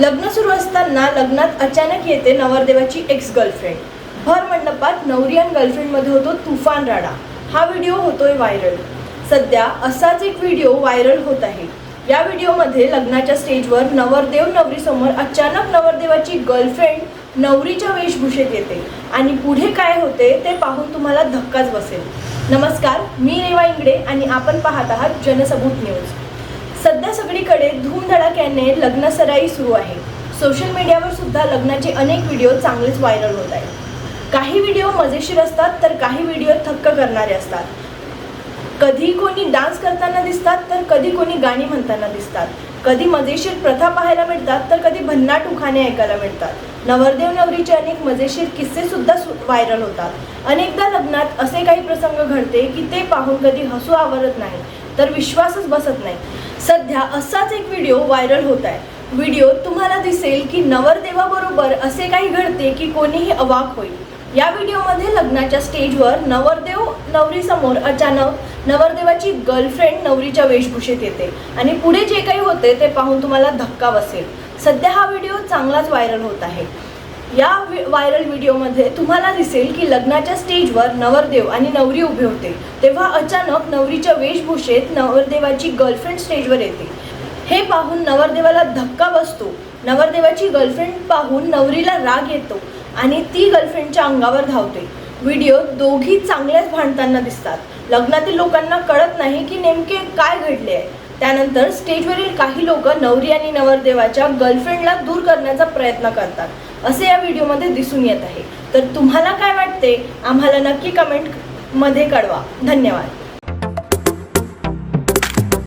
लग्न सुरू असताना लग्नात अचानक येते नवरदेवाची एक्स गर्लफ्रेंड भर मंडपात नवरी आणि गर्लफ्रेंडमध्ये होतो तुफान राडा. हा व्हिडिओ होतोय व्हायरल सध्या असाच एक व्हिडिओ व्हायरल होत आहे. या व्हिडिओमध्ये लग्नाच्या स्टेजवर नवरदेव नवरीसमोर अचानक नवरदेवाची गर्लफ्रेंड नवरीच्या वेशभूषेत येते. आणि पुढे काय होते ते पाहून तुम्हाला धक्काच बसेल. नमस्कार मी रेवा इंगडे आणि आपण पाहत आहात जनसबूत न्यूज सध्या सगळीकडे धूमधडाक्याने लग्न सराई सुरू आहे. सोशल मीडियावर सुद्धा लग्नाचे अनेक व्हिडिओ चांगलेच व्हायरल होत आहेत. काही व्हिडिओ मजेशीर असतात तर काही व्हिडिओ थक्क करणारे असतात. कधी कोणी डान्स करताना दिसतात तर कधी कोणी गाणी म्हणताना दिसतात. कधी मजेशीर प्रथा पाहायला मिळतात तर कधी भन्नाट उखाणे ऐकायला मिळतात. नवरदेव नवरीचे अनेक मजेशीर किस्से सुद्धा व्हायरल होतात. अनेकदा लग्नात असे काही प्रसंग घडते की ते पाहून कधी हसू आवरत नाही तर विश्वासच बसत नाही. सध्या असाच एक व्हिडिओ व्हायरल होत आहे. व्हिडिओ तुम्हाला दिसेल की नवरदेवाबरोबर असे काही घडते की कोणीही अवाक होईल. या व्हिडिओमध्ये लग्नाच्या स्टेजवर नवरदेव नवरीसमोर अचानक नवरदेवाची गर्लफ्रेंड नवरीच्या वेशभूषेत येते. आणि पुढे जे काही होते ते पाहून तुम्हाला धक्का बसेल. सध्या हा व्हिडिओ चांगलाच व्हायरल होत आहे. या व्हायरल व्हिडिओमध्ये तुम्हाला दिसेल की लग्नाच्या स्टेजवर नवरदेव आणि नवरी उभे होते. तेव्हा अचानक नवरीच्या वेशभूषेत नवरदेवाची गर्लफ्रेंड स्टेजवर येते. हे पाहून नवरदेवाला धक्का बसतो. नवरदेवाची गर्लफ्रेंड पाहून नवरीला राग येतो आणि ती गर्लफ्रेंडच्या अंगावर धावते. व्हिडिओ दोघी चांगल्याच भांडताना दिसतात. लग्नातील लोकांना कळत नाही की नेमके काय घडले आहे त्यानंतर स्टेजवरील काही लोक नवरी आणि नवरदेवाच्या गर्लफ्रेंडला दूर करण्याचा प्रयत्न करतात असे या व्हिडिओमध्ये दिसून येत आहे. तर तुम्हाला काय वाटते? आम्हाला नक्की कमेंटमध्ये कळवा. धन्यवाद.